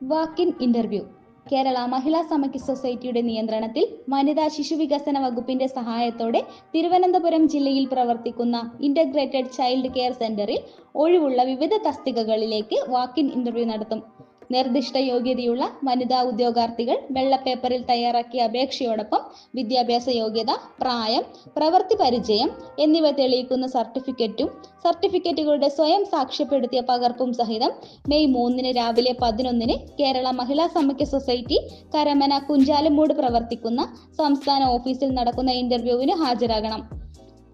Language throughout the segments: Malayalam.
Walk-in interview. കേരള മഹിളാ സമിതി സൊസൈറ്റിയുടെ നിയന്ത്രണത്തിൽ വനിതാ ശിശു വികസന വകുപ്പിന്റെ സഹായത്തോടെ തിരുവനന്തപുരം ജില്ലയിൽ പ്രവർത്തിക്കുന്ന ഇന്റഗ്രേറ്റഡ് ചൈൽഡ് കെയർ സെന്ററിൽ ഒഴിവുള്ള വിവിധ തസ്തികകളിലേക്ക് വാക്കിൻ ഇന്റർവ്യൂ നടത്തും. നിർദ്ദിഷ്ട യോഗ്യതയുള്ള വനിതാ ഉദ്യോഗാർത്ഥികൾ വെള്ളപ്പേപ്പറിൽ തയ്യാറാക്കിയ അപേക്ഷയോടൊപ്പം വിദ്യാഭ്യാസ യോഗ്യത പ്രായം പ്രവൃത്തി പരിചയം എന്നിവ തെളിയിക്കുന്ന സർട്ടിഫിക്കറ്റും സർട്ടിഫിക്കറ്റുകളുടെ സ്വയം സാക്ഷ്യപ്പെടുത്തിയ പകർപ്പും സഹിതം മെയ് മൂന്നിന് രാവിലെ പതിനൊന്നിന് കേരള മഹിളാ സമക്യ സൊസൈറ്റി കരമന കുഞ്ചാലമൂട് പ്രവർത്തിക്കുന്ന സംസ്ഥാന ഓഫീസിൽ നടക്കുന്ന ഇന്റർവ്യൂവിന് ഹാജരാകണം.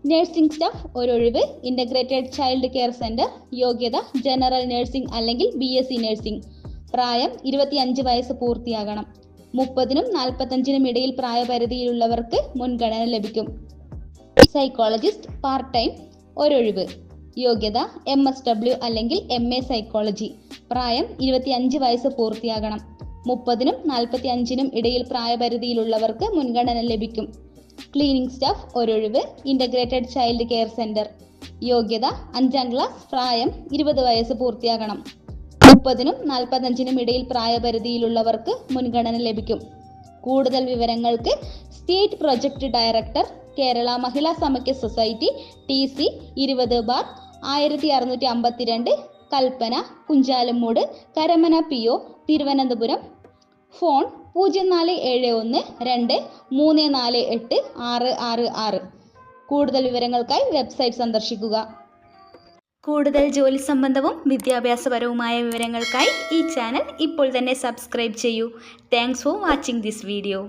നഴ്സിംഗ് സ്റ്റാഫ് ഒരൊഴിവ് ഇന്റഗ്രേറ്റഡ് ചൈൽഡ് കെയർ സെന്റർ യോഗ്യത ജനറൽ നഴ്സിംഗ് അല്ലെങ്കിൽ ബി എസ് സി നഴ്സിംഗ്. പ്രായം ഇരുപത്തിയഞ്ച് വയസ്സ് പൂർത്തിയാകണം. മുപ്പതിനും നാൽപ്പത്തഞ്ചിനും ഇടയിൽ പ്രായപരിധിയിലുള്ളവർക്ക് മുൻഗണന ലഭിക്കും. സൈക്കോളജിസ്റ്റ് പാർട്ട് ടൈം ഒരൊഴിവ്. യോഗ്യത എം എസ് ഡബ്ല്യു അല്ലെങ്കിൽ എം എ സൈക്കോളജി പ്രായം ഇരുപത്തിയഞ്ച് വയസ്സ് പൂർത്തിയാകണം. മുപ്പതിനും നാൽപ്പത്തി അഞ്ചിനും ഇടയിൽ പ്രായപരിധിയിലുള്ളവർക്ക് മുൻഗണന ലഭിക്കും. ക്ലീനിംഗ് സ്റ്റാഫ് ഒരൊഴിവ്. ഇന്റഗ്രേറ്റഡ് ചൈൽഡ് കെയർ സെന്റർ യോഗ്യത അഞ്ചാം ക്ലാസ് പ്രായം ഇരുപത് വയസ്സ് പൂർത്തിയാകണം. മുപ്പതിനും നാൽപ്പത്തഞ്ചിനും ഇടയിൽ പ്രായപരിധിയിലുള്ളവർക്ക് മുൻഗണന ലഭിക്കും. കൂടുതൽ വിവരങ്ങൾക്ക് state project director Kerala Mahila Samakhya society T C ഇരുപത് ബാർ ആയിരത്തി അറുന്നൂറ്റി അമ്പത്തിരണ്ട് Kalpana Kunjalumood Karamana P O Thiruvananthapuram. Phone പൂജ്യം നാല് ഏഴ് ഒന്ന് രണ്ട് മൂന്ന് നാല് എട്ട് ആറ് ആറ് ആറ്. കൂടുതൽ വിവരങ്ങൾക്കായി വെബ്സൈറ്റ് സന്ദർശിക്കുക. കൂടുതൽ ജോലി സംബന്ധവും വിദ്യാഭ്യാസപരവുമായ വിവരങ്ങൾക്കായി ഈ ചാനൽ ഇപ്പോൾ തന്നെ സബ്സ്ക്രൈബ് ചെയ്യൂ. Thanks for watching this video